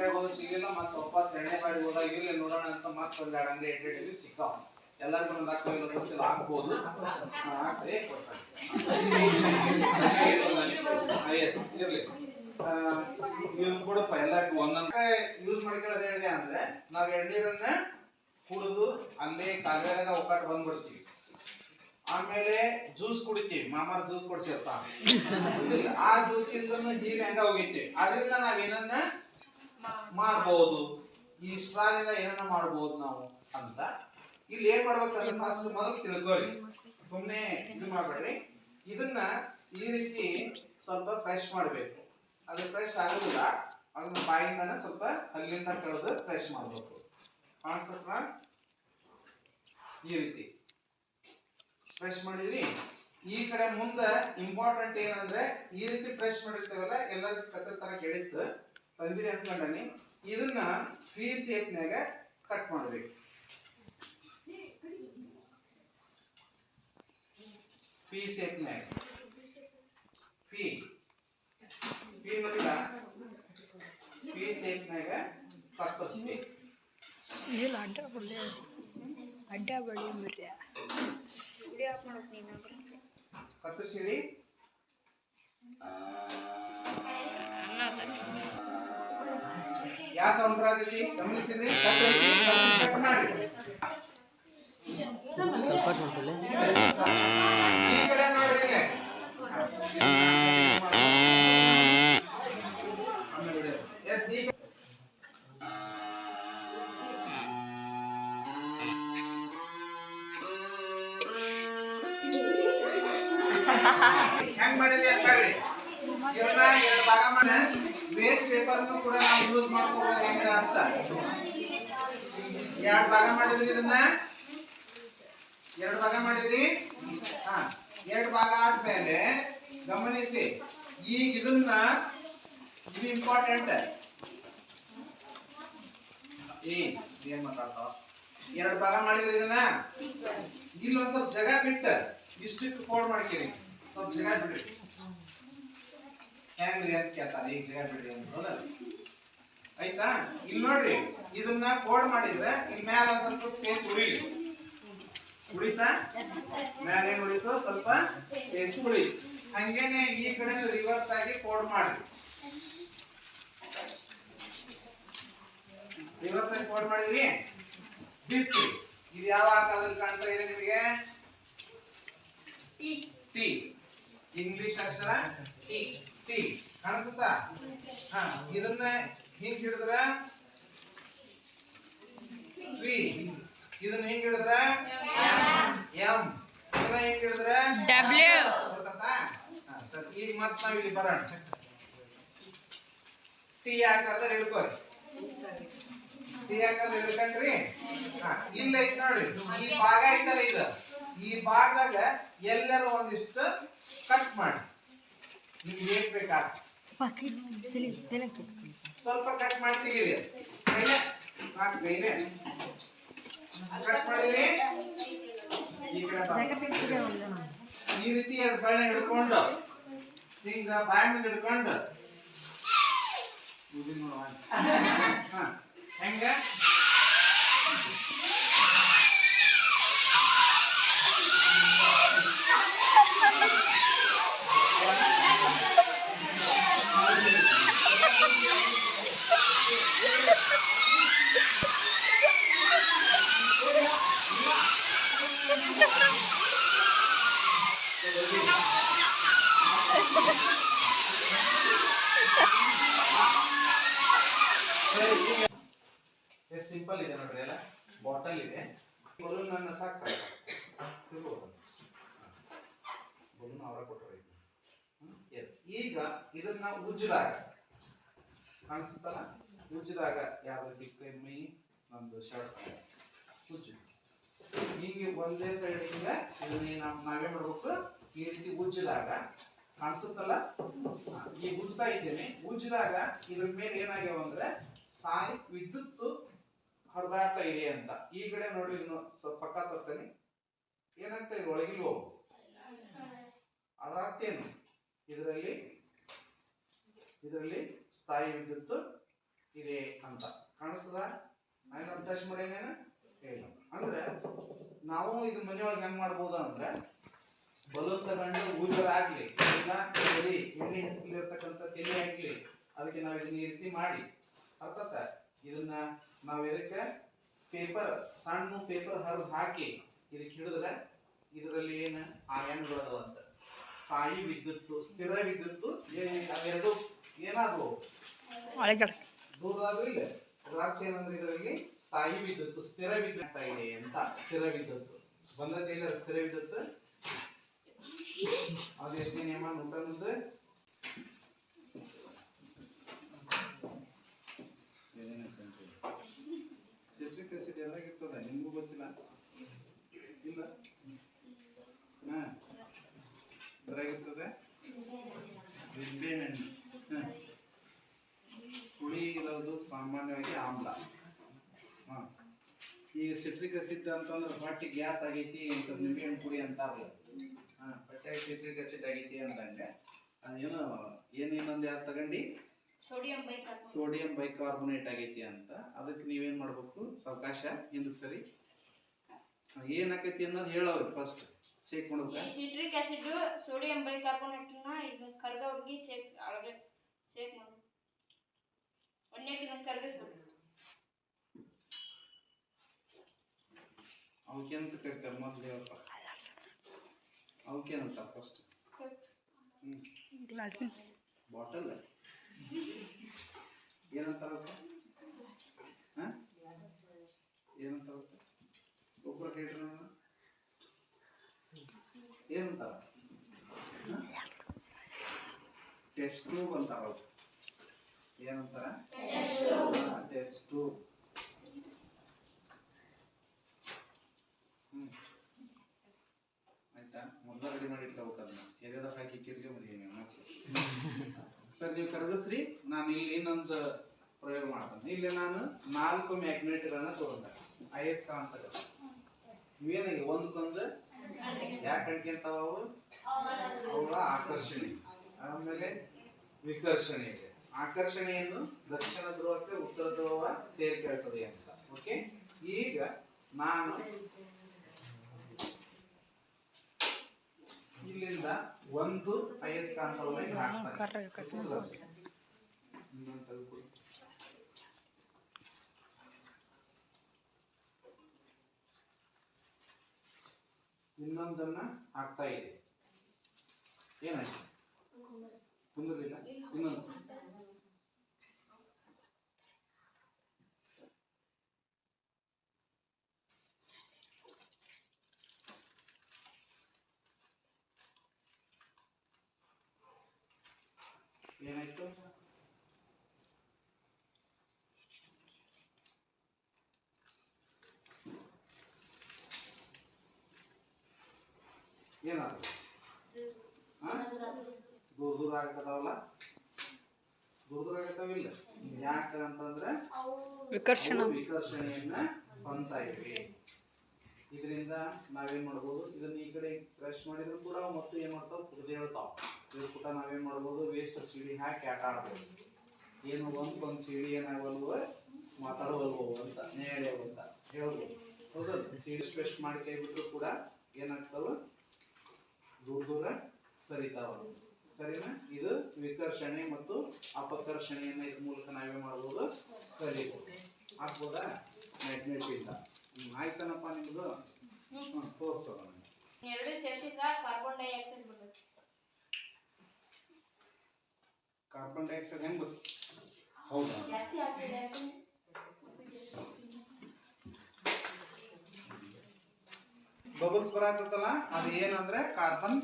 ಅಂಗಡಿ ಹೋದ್ರೆ ಸಿಗಲಿಲ್ಲ ಮತ್ತೆ ವಾಪಸ್ ಎಣ್ಣೆ ಮಾಡಿ ಹೋದಾಗ ಇಲ್ಲಿ ನೋಡೋಣ ಅಂತ ಮತ್ತೆ ಒಂದ್ ಎರಡು ಅಂಗಡಿ ಹಿಡಿದು ಸಿಕ್ಕಾವ ಎಲ್ಲರಿಗೂ ಒಂದು ಹಾಕೋ ಇಲ್ಲ ಗೊತ್ತಿಲ್ಲ ಹಾಕ್ಬೋದು. ಹಾ, ಹಾಕ್ರಿ, ಕೊಡ್ತಾರೆ. ಹಾ, ಇರ್ಲಿ. ನೀವು ಕೊಡಪ್ಪ ಎಲ್ಲರಿಗೂ ಒಂದೊಂದು. ಯೂಸ್ ಮಾಡ್ಕೊಳ್ಳೋದು ಹೇಳಿದೆ ಅಂದ್ರೆ ನಾವ್ ಎಣ್ಣೀರನ್ನ ಕುಡಿದು ಅಲ್ಲೇ ಕಾಲುವೆದಾಗ ಒಕ್ಕಾಟ ಬಂದ್ಬಿಡ್ತೀವಿ. ಆಮೇಲೆ ಜ್ಯೂಸ್ ಕುಡಿತೀವಿ. ಮಾಮಾರ ಜ್ಯೂಸ್ ಕೊಡ್ಸಿರ್ತಾನ ಆ ಜ್ಯೂಸ್ ಇಂದ ನೀರ್ ಹೆಂಗ ಹೋಗಿತ್ತೀವಿ ಅದರಿಂದ ನಾವೇನನ್ನ ಮಾಡ್ಬೋದು. ಈ ಸ್ಟ್ರಾದಿಂದ ಏನನ್ನ ಮಾಡಬಹುದು ನಾವು ಅಂತ. ಇಲ್ಲಿ ಏನ್ ಮಾಡ್ಬೇಕಂದ್ರೆ ಫಸ್ಟ್ ಮೊದಲು ತಿಳ್ಕೊಳ್ಳಿ. ಸುಮ್ಮನೆ ಇದು ಮಾಡ್ಬೇಡ್ರಿ. ಇದನ್ನ ಈ ರೀತಿ ಸ್ವಲ್ಪ ಫ್ರೆಶ್ ಮಾಡಬೇಕು. ಅದು ಫ್ರೆಶ್ ಆಗುದಿಲ್ಲ. ಅದನ್ನ ಬಾಯಿಂದನ ಸ್ವಲ್ಪ ಅಲ್ಲಿಂದ ಕಳೆದು ಫ್ರೆಶ್ ಮಾಡ್ಬೇಕು. ಕಾಣಿಸ್ತಪ್ಪ ಈ ರೀತಿ. ಫ್ರೆಶ್ ಮಾಡಿದ್ರಿ. ಈ ಕಡೆ ಮುಂದೆ ಇಂಪಾರ್ಟೆಂಟ್ ಏನಂದ್ರೆ ಈ ರೀತಿ ಫ್ರೆಶ್ ಮಾಡಿರ್ತೇವಲ್ಲ ಎಲ್ಲರಿಗೂ ಕತ್ತರ ತರ ಕೆಡಿತ್ತು. ತಂದಿರಿ ಅನ್ಕೊಂಡನಿ ಇದನ್ನ ಪಿ ಸೇಪ್ನ್ಯಾಗ ಕಟ್ ಮಾಡ್ಬೇಕು. ಪಿ ಸೇಪ್ನ್ಯಾಗ ಪಿ ಪಿ ನೋಡಿಲ್ಲ ಪಿ ಸೇಪ್ನ್ಯಾಗ ಕತ್ತರಿಸ್ಬೇಕು ಇಲ್ಲ ಅಡ್ಡ ಬಳ್ಳಿ. ಅಡ್ಡ ಬಳ್ಳಿ ಮರ್ಯ ಕತ್ತರಿಸಿರಿ ಯಾವ ಸಂಪ್ರದಾಯದಲ್ಲಿ ಗಮನಿಸಿದ್ರೆ ಈ ಕಡೆ ನೋಡ್ರಿ ಈ ಕಡೆ. ಹೆಂಗ್ ಮಾಡಿದ್ರಿ ಅಂತ ಹೇಳ್ರಿ ಎರಡು ಭಾಗ ಮಾಡಿ ವೇಸ್ಟ್ ಪೇಪರ್ ಅನ್ನು ಕೂಡ ನಾವು ಯೂಸ್ ಮಾಡ್ಕೋಬಹುದು ಹೆಂಗ ಅಂತ. ಎರಡು ಭಾಗ ಮಾಡಿದ್ರಿ ಇದನ್ನ? ಎರಡು ಭಾಗ ಮಾಡಿದ್ರಿ? ಹಾ, ಎರಡು ಭಾಗ ಆದ್ಮೇಲೆ ಗಮನಿಸಿ, ಈಗ ಇದನ್ನ ಇದು ಇಂಪಾರ್ಟೆಂಟ್ ಏನ್ ಮಾತಾಡ್ತಾವ? ಎರಡು ಭಾಗ ಮಾಡಿದ್ರಿ ಇದನ್ನ? ಇಲ್ಲೊಂದ್ ಸ್ವಲ್ಪ ಜಾಗ ಬಿಟ್ಟ. ಇಷ್ಟಕ್ಕೆ ಫೋಲ್ಡ್ ಮಾಡ್ಕೀರಿ. ಸ್ವಲ್ಪ ಜಾಗ ಬಿಡ್ರಿ. ಹೆಂಗ್ರಿ ಅಂತ ಕೇಳ್ತಾರೆ ಈಗ ಜಾಗ ಬಿಡ್ರಿ ಅಂತ. ಆಯ್ತಾ? ಇಲ್ಲಿ ನೋಡ್ರಿ, ಇದನ್ನ ಕೋಡ್ ಮಾಡಿದ್ರೆ ಇಲ್ಲಿ ಮ್ಯಾಲ ಸ್ವಲ್ಪ ಸ್ಪೇಸ್ ಉಳಿಲಿ ಉಳಿತಾ ಮ್ಯಾಲ ಏನ್ ಉಳಿತು ಸ್ವಲ್ಪ ಸ್ಪೇಸ್ ಉಳಿ ಹಂಗೇನೆ ಈ ಕಡೆ ರಿವರ್ಸ್ ಆಗಿ ಕೋಡ್ ಮಾಡ್ರಿ. ರಿವರ್ಸ್ ಆಗಿ ಕೋಡ್ ಮಾಡಿದ್ರಿ? ಬಿತ್ತು ಇದು ಯಾವ ಕಾಲದಲ್ಲಿ ಕಾಣ್ತಾ ಇದೆ ನಿಮಗೆ? ಟಿ ಇಂಗ್ಲಿಷ್ ಅಕ್ಷರ? ಟಿ ಕಾಣಿಸುತ್ತಾ? ಹಾ ಇದನ್ನ ಹಿಂಗ್ ಹಿಡಿದ್ರ ವಿ ಇದನ್ನ ಹಿಂಗ್ ಹಿಡಿದ್ರ ಎಂ ಇದನ್ನ ಹಿಂಗ್ ಹಿಡಿದ್ರ ಡಬ್ಲ್ಯೂ ಸರ್ ಈಗ ಮತ್ ನಾವ್ ಇಲ್ಲಿ ಬರೋಣ. ಟಿ ಆಕಾರದಲ್ಲಿ ಹಿಡ್ಕೋರಿ ಟಿ ಆಕಾರದಲ್ಲಿ ಹಿಡ್ಕೊಂಡ್ರಿ ಹಾ ಇಲ್ಲ ಐತ್ ನೋಡ್ರಿ. ಈ ಭಾಗ ಐತಲ್ಲ ಇದು? ಈ ಭಾಗದಾಗ ಎಲ್ಲರೂ ಒಂದಿಷ್ಟು ಕಟ್ ಮಾಡಿ. ನಿಮ್ಗೆ ಏನ್ ಬೇಕಾ? ಸ್ವಲ್ಪ ಕಟ್ ಮಾಡಿ ತೆಗೀರಿ. ಕೈಲೆ? ಸಾಕು ಕೈಲೆ. ಕಟ್ ಈ ಕಡೆ. ಈ ರೀತಿ ಎರಡು ಬಳ್ಳಿ ಹಿಡ್ಕೊಂಡು ಹಿಂಗ ಬಾಯಿ ಹಿಡ್ಕೊಂಡು. ಹೆಂಗ? ಸಿಂಪಲ್ ಇದೆ ನೋಡ್ರಿ ಎಲ್ಲ. ಬಾಟಲ್ ಇದೆ. ಬಲೂನ್ ನನ್ನ ಸಾಕು ಸಾಕು. ಅವರ ಕೊಟ್ಟರು ಎಸ್ ಈಗ ಇದನ್ನ ಉಜ್ಜಿದಾಗ ಕಾಣಿಸುತ್ತಲ್ಲ? ಉಜ್ಜಿದಾಗ ಯಾವ ರೀತಿ ಕೈ ಮೈ ನಮ್ದು ಶರ್ಟ್ ಉಜ್ಜಿ. ಹಿಂಗೆ ಒಂದೇ ಸೈಡ್ ಹಿಂಗ ಇದನ್ನ ನಾವು ಮಾಡ್ಬೇಕು. ಈ ರೀತಿ ಉಜ್ಜಿದಾಗ ಕಾಣಿಸುತ್ತಲ್ಲ? ಈ ಉಜ್ತಾ ಇದ್ದೇನೆ. ಉಜ್ಜಿದಾಗ ಇದ್ರ ಮೇಲೆ ಏನಾಗ್ಯಾವ ಅಂದ್ರೆ ಸ್ಥಾಯಿ ವಿದ್ಯುತ್ ಹರಿದಾಡ್ತಾ ಇದೆ ಅಂತ. ಈ ಕಡೆ ನೋಡಿ ಸ್ವಲ್ಪ ಪಕ್ಕ ತರ್ತೇನೆ. ಏನಾಗ್ತಾ ಇದೆ? ಒಳಗಿಲ್ವ? ಅದರ ಅರ್ಥ ಏನು? ಇದರಲ್ಲಿ ಇದರಲ್ಲಿ ಸ್ಥಾಯಿ ವಿದ್ಯುತ್ ಇದೆ ಅಂತ. ಕಾಣಿಸ್ತದ? ನಾನು ಟಚ್ ಮಾಡೇನೇನು ಇಲ್ಲ. ಅಂದ್ರೆ ನಾವು ಇದು ಮನೆಯೊಳಗೆ ಹೆಂಗ್ ಮಾಡ್ಬೋದು ಅಂದ್ರೆ ಬಲೂನ್ ತಗೊಂಡು ಊಜರ್ ಆಗ್ಲಿ ಇಲ್ಲ ಬರೀ ಎಣ್ಣೆ ಹಚ್ಚಿರ್ತಕ್ಕಂಥ ತೆಲಿ ಆಗ್ಲಿ ಅದಕ್ಕೆ ನಾವು ಇದನ್ನ ಈ ರೀತಿ ಮಾಡಿ. ಅರ್ಥಾತ ಇದನ್ನ ನಾವು ಇದಕ್ಕೆ ಪೇಪರ್ ಸಣ್ಣ ಪೇಪರ್ ಹರಿದು ಹಾಕಿ ಇದಕ್ಕೆ ಹಿಡಿದ್ರೆ ಇದರಲ್ಲಿ ಏನು ಆಯನ್ ಬೆಳೆದವ ಅಂತ. ಸ್ಥಾಯಿ ವಿದ್ಯುತ್ ಸ್ಥಿರ ವಿದ್ಯುತ್ ಏನಾದ್ರು ದೂರದಾದ್ರೂ ಇಲ್ಲ. ಅದ್ರ ಅರ್ಥ ಏನಂದ್ರೆ ಇದರಲ್ಲಿ ಸ್ಥಾಯಿ ವಿದ್ಯುತ್ ಸ್ಥಿರ ವಿದ್ಯುತ್ ಇದೆ ಅಂತ ಸ್ಥಿರ ವಿದ್ಯುತ್ ಇಲ್ಲ ಸ್ಥಿರ ವಿದ್ಯುತ್ ಅದು ನಿಯಮ ಸಿಟ್ರಿಕ್ ಆಸಿಡ್ ಗೊತ್ತಿಲ್ಲ? ಹುಳಿ ಇರೋದು ಸಾಮಾನ್ಯವಾಗಿ ಆಮ್ಲ. ಈಗ ಸಿಟ್ರಿಕ್ ಆಸಿಡ್ ಅಂತಂದ್ರೆ ಹೊಟ್ಟೆ ಗ್ಯಾಸ್ ಆಗೈತಿ ನಿಂಬೆ ಹಣ್ಣು ಪುಡಿ ಅಂತಾರಲ್ಲ. ಹೊಟ್ಟೆ ಹೊಟ್ಟೆಗೆ ಸಿಟ್ರಿಕ್ ಅಸಿಡ್ ಆಗೈತಿ ಅಂದಂಗೆ. ಅದೇನು ಏನೇನೊಂದು ಯಾರು ತಗೊಂಡು? ಸೋಡಿಯಂ ಬೈಕಾರ್ಬೋನೇಟ್ ಸೋಡಿಯಂ ಬೈಕಾರ್ಬೋನೇಟ್ ಆಗೈತಿ ಅಂತ. ಅದಕ್ಕೆ ನೀವೇನು ಮಾಡಬೇಕು? ಸಾವಕಾಶ ಹಿಂದಕ್ಕೆ ಸರಿ? ಹಾ, ಏನಾಕೈತಿ ಅನ್ನೋದು ಹೇಳವ್ರಿ ಫಸ್ಟ್ ಸೇಕ್ ಈ ಸಿಟ್ರಿಕ್ ಆಸಿಡ್ ಸೋಡಿಯಂ ಬೈಕಾರ್ಬೋನೇಟ್ನ ಈಗ ಕರ್ದವ್ರಿಗೆ ಶೇಕ್ ಒಳಗೆ ಶೇಕ್ ಮಾಡಿ. ಒಂದೇ ಇದನ್ನ ಕರಗಿಸ್ಬೇಕು. ಅವಕ್ಕೇನಂತ ಕರಿತಾರೆ ಮೊದ್ಲು ಹೇಳಪ್ಪ. ಅವಕ್ಕೇನಂತ ಫಸ್ಟ್ ಗ್ಲಾಸ್ ಬಾಟಲ್ ಏನಂತಾರಪ್ಪ? ಹಾ? ಏನಂತಾರ ಒಬ್ಬರ ಹೇಳ್ರಿ ನೋಡೋಣ. ಏನಂತಾರ? ಟೆಸ್ಟ್ ಟ್ಯೂಬ್ ಅಂತಾರ ಅವ್ರು. ಏನಂತಾರ? ಟೆಸ್ಟ್ ಟ್ಯೂಬ್ ಮೊದಲ ರೆಡಿ ಮಾಡಿ ಇಟ್ಕೋಬೇಕದನ್ನ ಎದೆದಾಗ ಹಾಕಿ ಕಿರ್ಗೆ ಸರ್, ನೀವು ಕರಗಿಸ್ರಿ ನಾನು ಇಲ್ಲಿ ಇನ್ನೊಂದು ಪ್ರಯೋಗ ಮಾಡ್ತೇನೆ. ಇಲ್ಲಿ ನಾನು ನಾಲ್ಕು ಮ್ಯಾಗ್ನೆಟ್ಗಳನ್ನ ತಗೊಂಡೆ. ಅಯಸ್ಕಾಂತಗಳು ಇವೇನಾಗಿ ಒಂದಕ್ಕೊಂದು ಯಾಕೆ ಅಡ್ಕೊಂತಾವ ಅವು ಅವುಗಳ ಆಕರ್ಷಣೆ. ಆಮೇಲೆ ವಿಕರ್ಷಣೆ ಇದೆ. ಆಕರ್ಷಣೆಯನ್ನು ದಕ್ಷಿಣ ಧ್ರುವಕ್ಕೆ ಉತ್ತರ ಧ್ರುವ ಸೇರ್ಕೊಳ್ತದೆ ಅಂತ. ಓಕೆ ಈಗ ನಾನು ಇಲ್ಲಿಂದ ಒಂದು ಅಯಸ್ಕಾಂತವನ್ನು ಕಟ್ಟಿ. ಇನ್ನೊಂದು. ಇನ್ನೊಂದನ್ನ ಹಾಕ್ತಾ ಇದೆ ಏನಾಯ್ತು? ಕುಂದಿರ್ಲಿಲ್ಲ? ಇನ್ನೊಂದು. ಏನಾಯ್ತು? ಏನಾದ್ರು? ಹಾ? ದೂರ ದೂರ ಆಗ್ತದವಲ್ಲ ದೂರ ದೂರ ಆಗತ್ತವಿಲ್ಲ ಯಾಕೆ ಅಂತಂದ್ರೆ ವಿಕರ್ಷಣ. ವಿಕರ್ಷಣೆಯನ್ನ ಹೊಂದ್ತಾ ಇದ್ವಿ. ಇದರಿಂದ ನಾವೇನ್ ಮಾಡ್ಬೋದು? ಇದನ್ನ ಈ ಕಡೆ ಕ್ರಶ್ ಮಾಡಿದ್ರು ಕೂಡ ಮತ್ತು ಏನ್ ಮಾಡ್ತಾವ? ಹೇಳ್ತಾವ. ಇದ್ರ ಕೂಡ ನಾವೇನ್ ಮಾಡ್ಬೋದು? ವೇಸ್ಟ್ ಸಿಡಿ ಹಾಕಿ ಆಟ ಆಡ್ಬೋದು. ಏನು ಒಂದ್ ಒಂದ್ ಸಿಡಿ ಏನಾಗಲ್ವ ಮಾತಾಡವಲ್ವು ಅಂತ ನೇಳೆವು ಅಂತ ಹೇಳ್ಬೋದು. ಹೌದಲ್ಲ ಸಿಡಿ ವೇಸ್ಟ್ ಮಾಡಿ ಕೈ ಕೂಡ ಏನಾಗ್ತಾವ? ದೂರ ದೂರ ಸರಿತಾವ. ಸರಿನಾ? ಇದು ವಿಕರ್ಷಣೆ ಮತ್ತು ಅಪಕರ್ಷಣೆಯನ್ನ ಇದ್ರ ಮೂಲಕ ನಾವೇ ಮಾಡ್ಬೋದು. ಕಲಿಬೋದು. ಆಗ್ಬೋದಾ? ಮ್ಯಾಗ್ನೆಟ್ ಇಲ್ಲ ಆಯ್ತನಪ್ಪ ನಿಮ್ದು? ತೋರ್ಸೋಣ ಎರಡು ಸೇರಿಸಿದ್ರ ಕಾರ್ಬನ್ ಡೈಆಕ್ಸೈಡ್ ಬರ್ತದೆ ಕಾರ್ಬನ್ ಡೈಆಕ್ಸೈಡ್ ಹೆಂಗ್ ಗೊತ್ತು? ಹೌದಾ? ಜಾಸ್ತಿ ಆಗ್ತಿದೆ ಯಾಕಂದ್ರೆ ಬಬಲ್ಸ್ ಬರತ್ತಲ್ಲ ಅದು ಏನಂದ್ರೆ ಕಾರ್ಬನ್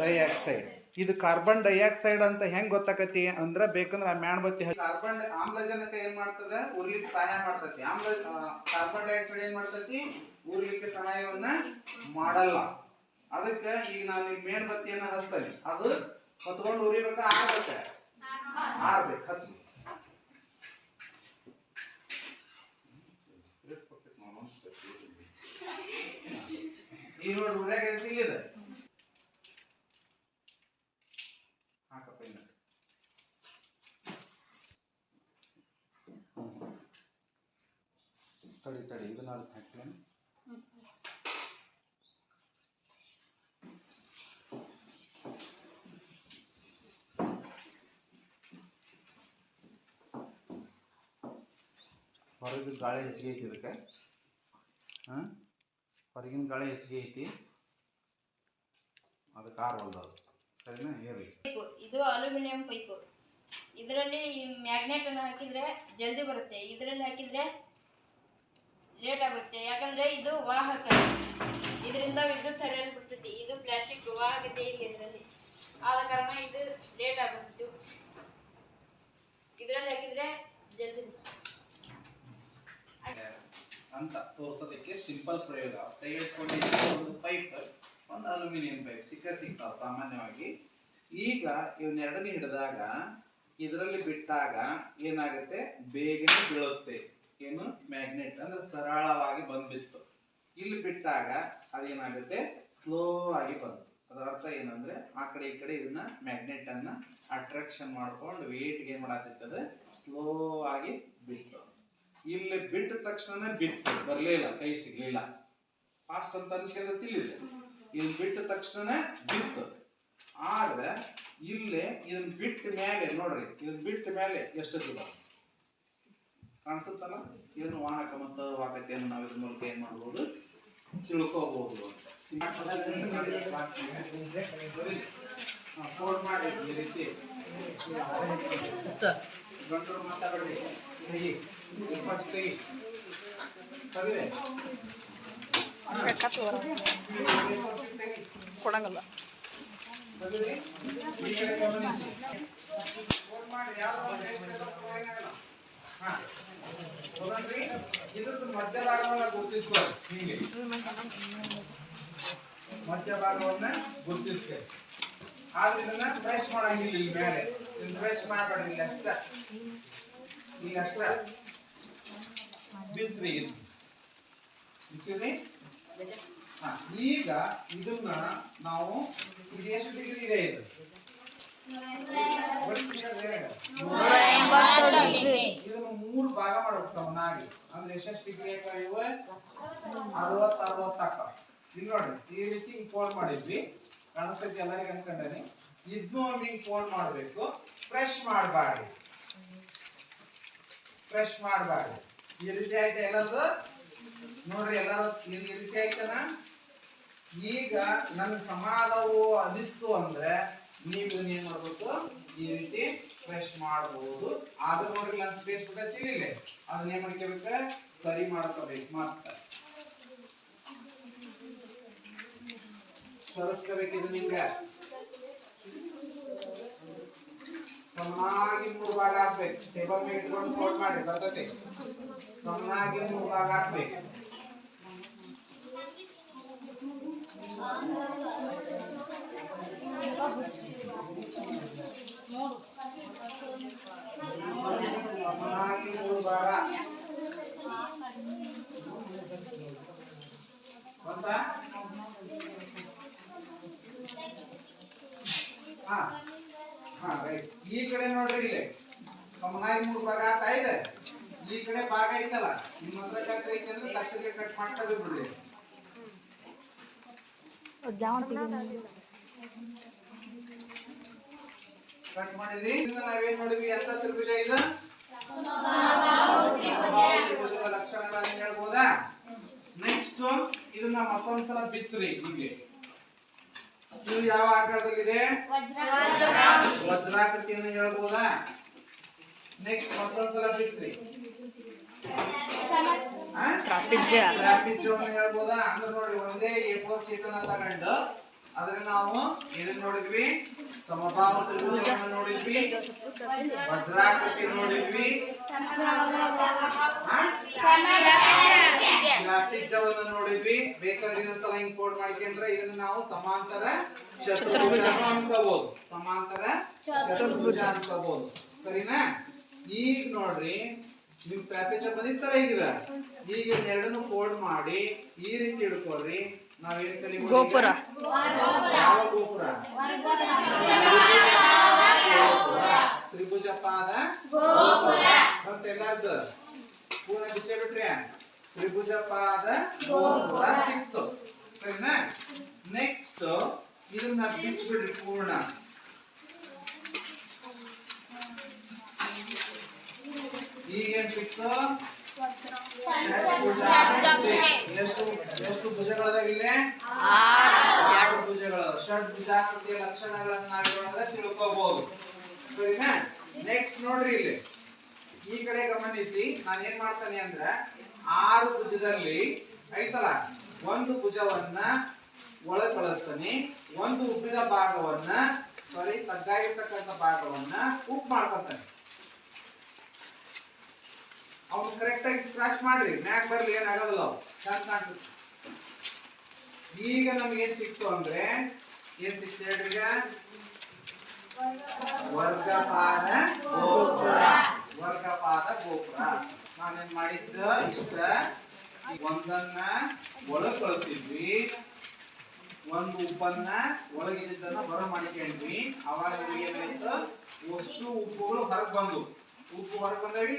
ಡೈಆಕ್ಸೈಡ್ ಇದು ಕಾರ್ಬನ್ ಡೈಆಕ್ಸೈಡ್ ಅಂತ ಹೆಂಗ್ ಗೊತ್ತಾಕತಿ ಅಂದ್ರೆ ಬೇಕಂದ್ರೆ ಆ ಮ್ಯಾಣ್ಬತ್ತಿ ಕಾರ್ಬನ್ ಆಮ್ಲಜನಕ ಏನ್ ಮಾಡ್ತದೆ? ಉರ್ಲಿಕ್ಕೆ ಸಹಾಯ ಮಾಡ್ತತಿ. ಆಮ್ಲ ಕಾರ್ಬನ್ ಡೈಆಕ್ಸೈಡ್ ಏನ್ ಮಾಡ್ತತಿ? ಉರ್ಲಿಕ್ಕೆ ಸಹಾಯವನ್ನ ಮಾಡಲ್ಲ. ಅದಕ್ಕೆ ಈಗ ನಾನು ಮೇಣಬತ್ತಿಯನ್ನ ಹಚ್ತೇನೆ. ಅದು ಹೊತ್ಕೊಂಡು ಉರಿಬೇಕ? ಆರ್ಬೇಕ ಆರ್ಬೇಕು ಹಚ್ಚಿ ಈಗ ನೋಡಿ ಉರ್ಯಾಗ ಐತಿ ಇದು ಹಾಕಪ್ಪ ಇನ್ನ ತಡಿ ತಡಿ ಇದನ್ನ ಅದಕ್ಕೆ ಹಾಕ್ತೀನಿ ಹೊರಗಿನ ಗಾಳಿ ಹೆಚ್ಚಿಗೆ ಐತಿ ಇದಕ್ಕೆ. ಹೊರಗಿನ ಗಾಳಿ ಹೆಚ್ಚಿಗೆ ಐತಿ. ಅದು ಕಾರ್ ಅದು. ಸರಿನಾ? ಏರಿ ಇದು ಅಲ್ಯೂಮಿನಿಯಂ ಪೈಪು. ಇದರಲ್ಲಿ ಮ್ಯಾಗ್ನೆಟ್ ಅನ್ನು ಹಾಕಿದ್ರೆ ಜಲ್ದಿ ಬರುತ್ತೆ. ಇದರಲ್ಲಿ ಹಾಕಿದ್ರೆ ಲೇಟ್ ಆಗುತ್ತೆ. ಯಾಕಂದ್ರೆ ಇದು ವಾಹಕ. ಇದರಿಂದ ವಿದ್ಯುತ್ ಹರಿಯಲು ಬಿಡ್ತೈತಿ ಇದು ಪ್ಲಾಸ್ಟಿಕ್ ವಾಹಕತೆ ಇಲ್ಲ ಇದರಲ್ಲಿ. ಆದ ಕಾರಣ ಇದು ಲೇಟ್ ಆಗುತ್ತೆ. ಇದರಲ್ಲಿ ಹಾಕಿದ್ರೆ ಜಲ್ದಿ ಅಂತ ತೋರ್ಸೋದಕ್ಕೆ ಸಿಂಪಲ್ ಪ್ರಯೋಗ. ತೆಗೆದುಕೊಂಡು ಒಂದು ಪೈಪ್ ಒಂದು ಅಲ್ಯೂಮಿನಿಯಂ ಪೈಪ್ ಸಿಕ್ಕ ಸಿಗ್ತಾವ ಸಾಮಾನ್ಯವಾಗಿ. ಈಗ ಇವನ್ನೆರಡನೇ ಹಿಡಿದಾಗ, ಇದರಲ್ಲಿ ಬಿಟ್ಟಾಗ ಏನಾಗುತ್ತೆ? ಬೇಗನೆ ಬೀಳುತ್ತೆ. ಏನು? ಮ್ಯಾಗ್ನೆಟ್ ಅಂದ್ರೆ ಸರಳವಾಗಿ ಬಂದ್ಬಿತ್ತು ಇಲ್ಲಿ ಬಿಟ್ಟಾಗ ಅದೇನಾಗುತ್ತೆ? ಸ್ಲೋ ಆಗಿ ಬಂತು. ಅದರ ಅರ್ಥ ಏನಂದ್ರೆ, ಆ ಕಡೆ ಈ ಕಡೆ ಇದನ್ನ ಮ್ಯಾಗ್ನೆಟ್ ಅನ್ನ ಅಟ್ರಾಕ್ಷನ್ ಮಾಡ್ಕೊಂಡು ವೇಟ್ ಏನ್ ಮಾಡತ್ತಿತ್ತದ ಸ್ಲೋ ಆಗಿ ಬಿತ್ತು ಇಲ್ಲಿ ಬಿಟ್ಟ ತಕ್ಷಣ ಬಿತ್ತು. ಬರಲಿಲ್ಲ ಕೈ ಸಿಗ್ಲಿಲ್ಲ. ಫಾಸ್ಟ್ ಅಂತ ಅನ್ಸ್ಕೊಂಡ ತಿಳಿದೆ ಇಲ್ಲಿ ಬಿಟ್ಟ ತಕ್ಷಣ ಬಿತ್ತು. ಆದ್ರೆ ಇಲ್ಲಿ ಇದನ್ನ ಬಿಟ್ಟ ಮೇಲೆ ನೋಡ್ರಿ ಇದನ್ನ ಬಿಟ್ಟ ಮೇಲೆ ಎಷ್ಟು ಕಾಣಿಸುತ್ತಲ್ಲ? ಇದನ್ನು ವಾಹಕ ಮತ್ತು ವಾಕತೆಯನ್ನು ನಾವು ಇದ್ರ ಮೂಲಕ ಏನ್ ಮಾಡ್ಬೋದು? ತಿಳ್ಕೋಬಹುದು ಅಂತ. ಫೋನ್ ಮಾಡಿ ಈ ರೀತಿ. ಗಂಟರು ಮಾತಾಡಬೇಡಿ ಕೊಡಂಗಲ್ಲ ಮಧ್ಯ ಭಾಗವನ್ನ ಗುರುತಿಸ್ಕೊಳ್ಳಿ ಹೀಗೆ ಮಧ್ಯ ಭಾಗವನ್ನ ಗುರುತಿಸ್ಕೊಳ್ಳಿ ಆದ್ರೆ ಇದನ್ನ ಪ್ರೆಸ್ ಮಾಡಂಗಿಲ್ಲ ಇಲ್ಲಿ ಮೇಲೆ ಇದನ್ನ ಪ್ರೆಸ್ ಮಾಡಬೇಡಿ ಇಲ್ಲಿ ಅಷ್ಟ ಇಲ್ಲಿ ಅಷ್ಟ. ಹಾ ಈಗ ಇದನ್ನ ನಾವು ಇದು ಎಷ್ಟು ಡಿಗ್ರಿ ಇದೆ ಇದು ಇದನ್ನು ಮೂರು ಭಾಗ ಮಾಡ್ಬೇಕು ಸಮನಾಗಿ ಅಂದ್ರೆ ಎಷ್ಟೆಷ್ಟು ಡಿಗ್ರಿ ಆಯ್ತಾ ಇವು ಅರವತ್ ಅರವತ್ ಆಗ್ತಾವ ಇಲ್ಲಿ ನೋಡ್ರಿ ಈ ರೀತಿ ಹಿಂಗ್ ಫೋಲ್ಡ್ ಮಾಡಿದ್ವಿ. ಕಾಣಿಸ್ತೈತಿ ಎಲ್ಲರಿಗೆ ಅನ್ಕೊಂಡೇನಿ. ಇದ್ನು ಫೋನ್ ಹಿಂಗ್ ಫೋಲ್ಡ್ ಮಾಡ್ಬೇಕು. ಫ್ರೆಶ್ ಮಾಡಬಾರ್ದು ಫ್ರೆಶ್ ಮಾಡಬಾರ್ದು. ಈ ರೀತಿ ಆಯ್ತಾ ಎಲ್ಲರದು? ನೋಡ್ರಿ ಎಲ್ಲರೂ, ಈ ರೀತಿ ಆಯ್ತನ? ಈಗ ನನ್ನ ಸಮಾಧವು ಅನಿಸ್ತು ಅಂದ್ರೆ ನೀವು ಏನ್ ಮಾಡ್ಬೇಕು? ಈ ರೀತಿ ಫ್ರೆಶ್ ಮಾಡಬಹುದು ಆದ್ರೆ ನೋಡ್ರಿ ನನ್ನ ಸ್ಪೇಸ್ ಬಿಟ್ಟೈತಿ ಇಲ್ಲಿ ಅದನ್ನ ಏನ್ ಮಾಡ್ಕೋಬೇಕ? ಸರಿ ಮಾಡ್ಕೋಬೇಕು ಮತ್ತ ಸರಸ್ಕೋಬೇಕು ಹಿಂಗ. ಸಮನಾಗಿ ಮೂರು ಭಾಗ ಹಾಕ್ಬೇಕು ಟೇಬಲ್ ಮೇಲೆ ಇಟ್ಕೊಂಡು ಫೋಲ್ಡ್ ಮಾಡಿ ಬರ್ತೈತಿ ಸಮನಾಗಿ ಮೂರು ಭಾಗ ಹಾಕ್ಬೇಕು ಸಮನಾಗಿ ಮೂರು ಭಾಗ ಬಂತಾ ಹಾ ಹಾ ರೈಟ್. ಈ ಕಡೆ ನೋಡ್ರಿ ಇಲ್ಲಿ. ಸಮನಾಗಿ ಮೂರು ಭಾಗ ಆಗ್ತಾ ಇದೆ. ಈ ಕಡೆ ಭಾಗ ಐತಲ್ಲ ನಿಮ್ಮ ಹತ್ರ ಕತ್ರಿ ಐತೆ ಅಂದ್ರೆ ಕತ್ತರಿಗೆ ಕಟ್ ಮಾಡ್ತದೆ ಬಿಡ್ರಿ. ಕಟ್ ಮಾಡಿದ್ರಿ. ನಾವೇನ್ ಮಾಡಿದ್ವಿ? ಎಂತ ತ್ರಿಭುಜ ಇದು? ಲಕ್ಷಣಗಳನ್ನ ಹೇಳ್ಬೋದಾ? ನೆಕ್ಸ್ಟ್ ಇದನ್ನ ಮತ್ತೊಂದ್ಸಲ ರೀ ಹೀಗೆ. ಇದು ಯಾವ ಆಕಾರದಲ್ಲಿದೆ? ವಜ್ರಾಕೃತಿಯನ್ನು ಹೇಳ್ಬೋದಾ? ನೆಕ್ಸ್ಟ್ ಮತ್ತೊಂದ್ಸಲ ಬಿಚ್ಚ್ರಿ ಟ್ರಾಪಿಜ್ಯ ಹೇಳ್ಬೋದಾ? ಅಂದ್ರೆ ನೋಡಿ ಒಂದೇ ಎ ಫೋರ್ ಶೀಟ್ ಅನ್ನ ತಗೊಂಡು ಆದ್ರೆ ನಾವು ಏನೇನ್ ನೋಡಿದ್ವಿ? ಸಮಭಾವ ತ್ರಿಭುಜವನ್ನು ನೋಡಿದ್ವಿ? ವಜ್ರಾಕೃತಿ ನೋಡಿದ್ವಿ? ತ್ರಿಭುಜವನ್ನ ನೋಡಿದ್ವಿ. ಬೇಕಾದ್ರೆ ಇನ್ನೊಂದ್ಸಲ ಹಿಂಗ್ ಕೋಡ್ ಮಾಡ್ಕೊಂಡ್ರೆ ಇದನ್ನ ನಾವು ಸಮಾಂತರ ಚತುರ್ಭುಜ ಅನ್ಕೋಬಹುದು ಸಮಾಂತರ ಚತುರ್ಭುಜ ಅನ್ಕೋಬಹುದು ಸರಿನಾ? ಈಗ ನೋಡ್ರಿ, ನಿಮ್ ಟ್ರಾಪಿಜ ಬಂದಿತ್ತಲ್ಲ ಈಗ ಈಗ ಎರಡನ್ನು ಫೋಲ್ಡ್ ಮಾಡಿ ಈ ರೀತಿ ಈಗ? ಗೋಪುರ. ಯಾವ ಗೋಪುರ? ಗೋಪುರ. ತ್ರಿಭುಜ ಪಾದ ಮತ್ತೆ ಎಲ್ಲಾರ್ದು ಪೂರ್ಣ ಬಿಚ್ಚೆ ಬಿಟ್ರಿ? ತ್ರಿಭುಜ ಪಾದ ಗೋಪುರ ಸಿಕ್ತು. ಸರಿನಾ? ನೆಕ್ಸ್ಟ್ ಇದನ್ನ ಬಿಚ್ಚಿಬಿಡ್ರಿ ಪೂರ್ಣ. ಈಗೇನ್ ಸಿಕ್ತು. ಎಷ್ಟು ಎಷ್ಟು ಭುಜಗಳದಾವ ಇಲ್ಲಿ? ಭುಜಗಳು. ಷಡ್ ಭುಜಾಕೃತಿಯ ಲಕ್ಷಣಗಳನ್ನ ತಿಳ್ಕೋಬಹುದು ಸರಿನಾ? ನೆಕ್ಸ್ಟ್ ನೋಡ್ರಿ ಇಲ್ಲಿ. ಈ ಕಡೆ ಗಮನಿಸಿ ನಾನು ಏನ್ ಮಾಡ್ತಾನೆ ಅಂದ್ರೆ ಆರು ಭುಜದಲ್ಲಿ, ಐತಲ್ಲ, ಒಂದು ಭುಜವನ್ನ ಒಳಗ್ ಕಳಿಸ್ತಾನೆ ಒಂದು ಉಬ್ಬಿದ ಭಾಗವನ್ನ ಸಾರಿ ತಗ್ಗಾಗಿರ್ತಕ್ಕಂಥ ಭಾಗವನ್ನ ಉಪ್ಪು ಮಾಡ್ಕೊತಾನೆ. ಅವ್ನು ಕರೆಕ್ಟ್ ಆಗಿ ಸ್ಕ್ರಾಚ್ ಮಾಡ್ರಿ, ಮ್ಯಾಕ್ ಬರ್ಲಿ, ಏನಾಗಲ್ಲ ಈಗ ನಮ್ಗೆ ಏನ್ ಸಿಕ್ತು ಅಂದ್ರೆ, ಏನ್ ಸಿಕ್ತು ಹೇಳ್ರಿ ಈಗ? ವರ್ಗಪಾದ ಗೋಪುರ. ವರ್ಗಪಾದ ಗೋಪುರ. ನಾನೇನ್ ಮಾಡಿದ್ದ? ಇಷ್ಟ. ಒಂದನ್ನ ಒಳಗ್ ಕಳಿಸಿದ್ವಿ. ಒಂದು ಉಪ್ಪನ್ನ ಒಳಗಿದ್ದನ್ನ ಹೊರ ಮಾಡ್ಕೊಂಡ್ವಿ. ಅವಾಗ ಏನಾಯ್ತು? ಒಷ್ಟು ಉಪ್ಪುಗಳು ಹೊರಗ್ ಬಂದು ಉಪ್ಪು ಹೊರಗ್ ಬಂದಾಗ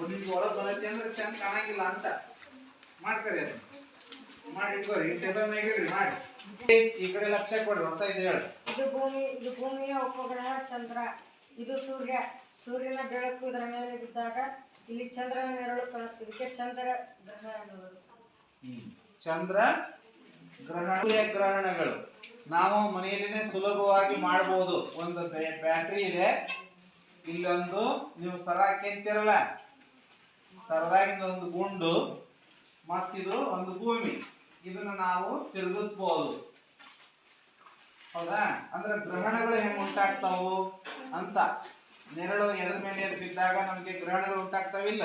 ಒಂದಿಟ್ಟು ಒಳಗೆ ಬಂದೈತಿ ಅಂದ್ರೆ ಚೆಂದ ಕಾಣಂಗಿಲ್ಲ ಅಂತ. ಮಾಡ್ತಾರೆ ಅದು ಮಾಡಿ ಇಟ್ಕೋರಿ ಟೇಬಲ್ ಮ್ಯಾಗ ಇಡ್ರಿ ಮಾಡಿ. ಈ ಕಡೆ ಲಕ್ಷ ಕೊಡ್ರಿ ಹೊಸ ಇದೆ ಹೇಳಿ. ಇದು ಭೂಮಿ ಇದು ಭೂಮಿಯ ಉಪಗ್ರಹ ಚಂದ್ರ. ಇದು ಸೂರ್ಯ. ಸೂರ್ಯನ ಬೆಳಕು ಇದರ ಮೇಲೆ ಬಿದ್ದಾಗ ಇಲ್ಲಿ ಚಂದ್ರನ ನೆರಳು ಕಾಣುತ್ತೆ. ಇದಕ್ಕೆ ಚಂದ್ರ ಗ್ರಹಣ ಚಂದ್ರ ಗ್ರಹಣ ಸೂರ್ಯ ಗ್ರಹಣಗಳು. ನಾವು ಮನೆಯಲ್ಲಿನೇ ಸುಲಭವಾಗಿ ಮಾಡಬಹುದು ಒಂದು ಬ್ಯಾಟ್ರಿ ಇದೆ. ಇಲ್ಲೊಂದು ನೀವು ಸರ ಹಾಕ್ಯಂತಿರಲ್ಲ ಸರದಾಗಿಂದ ಒಂದು ಗುಂಡು, ಮತ್ತಿದು ಒಂದು ಭೂಮಿ. ಇದನ್ನ ನಾವು ತಿರುಗಿಸ್ಬೋದು. ಹೌದಾ? ಅಂದ್ರೆ ಗ್ರಹಣಗಳು ಹೆಂಗ್ ಉಂಟಾಗ್ತಾವು ಅಂತ. ನೆರಳು ಎದ್ರ ಮೇಲೆ ಬಿದ್ದಾಗ ನಮಗೆ ಗ್ರಹಣಗಳು ಉಂಟಾಗ್ತಾವಿಲ್ಲ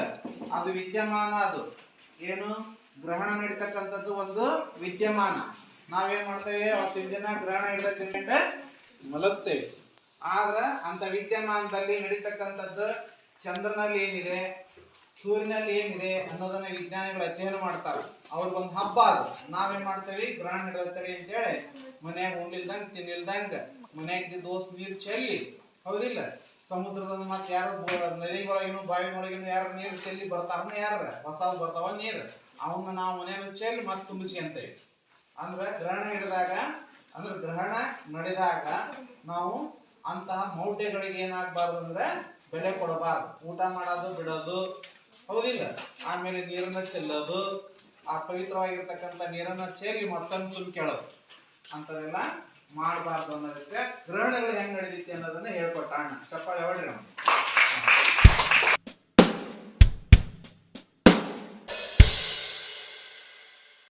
ಅದು ವಿದ್ಯಮಾನ ಅದು. ಏನು? ಗ್ರಹಣ ನಡೀತಕ್ಕಂಥದ್ದು ಒಂದು ವಿದ್ಯಮಾನ. ನಾವೇನ್ ಮಾಡ್ತೇವೆ? ಅವತ್ತಿನ ದಿನ ಗ್ರಹಣ ಹಿಡಿದ ಮಲಗ್ತೇವೆ. ಆದ್ರ, ಅಂತ ವಿದ್ಯಮಾನದಲ್ಲಿ ನಡೀತಕ್ಕಂಥದ್ದು ಚಂದ್ರನಲ್ಲಿ ಏನಿದೆ? ಸೂರ್ಯನಲ್ಲಿ ಏನಿದೆ ಅನ್ನೋದನ್ನ ವಿಜ್ಞಾನಿಗಳು ಅಧ್ಯಯನ ಮಾಡ್ತಾರೆ. ಅವ್ರಿಗೊಂದು ಹಬ್ಬ ಅದು. ನಾವೇನ್ ಮಾಡ್ತೇವಿ? ಗ್ರಹಣ ಅಂತ ಅಂತೇಳಿ ಮನ್ಯಾಗ ಉಂಡಿಲ್ದಂಗ ತಿನ್ನಿಲ್ದಂಗ ಮನ್ಯಾಗ ದೋಸ್ ನೀರ್ ಚೆಲ್ಲಿ. ಹೌದಿಲ್ಲ? ಸಮುದ್ರದ ಮತ್ತೆ ಯಾರು ಬಾಯಿ ಬಾವಿಗಳೊಳಗಿನ ಯಾರು ನೀರು ಚೆಲ್ಲಿ ಬರ್ತಾರ ಯಾರ ಹೊಸ ಬರ್ತಾವ ನೀರು. ಅವನ್ನ ನಾವು ಮನೆಯಲ್ಲಿ ಚೆಲ್ಲಿ ಮತ್ತೆ ತುಂಬಿಸ್ಕೊಂತೇವೆ ಅಂದ್ರೆ ಗ್ರಹಣ ಹಿಡಿದಾಗ ಅಂದ್ರೆ ಗ್ರಹಣ ನಡೆದಾಗ ನಾವು ಅಂತಹ ಮೌಢ್ಯಗಳಿಗೆ ಏನಾಗಬಾರ್ದು ಅಂದ್ರೆ ಬೆಲೆ ಕೊಡಬಾರ್ದು. ಊಟ ಮಾಡೋದು, ಬಿಡೋದು ಹೌದಿಲ್ಲ. ಆಮೇಲೆ ನೀರನ್ನ ಚೆಲ್ಲೋದು, ಆ ಪವಿತ್ರವಾಗಿರ್ತಕ್ಕಂಥ ನೀರನ್ನ ಚೆಲ್ಲಿ ಮತ್ತೊಂದು ತುಂಬ ಕೇಳೋದು. ಅಂತದೆಲ್ಲ ಮಾಡಬಾರ್ದು ಅನ್ನೋದಕ್ಕೆ ಗ್ರಹಣಗಳು ಹೆಂಗ್ ನಡೆದೈತಿ ಅನ್ನೋದನ್ನ ಹೇಳ್ಕೊಟ್ಟ ಅಣ್ಣ. ಚಪ್ಪಾಳೆ ಹೊಡ್ರಿ ಅವ್ನಿಗೆ.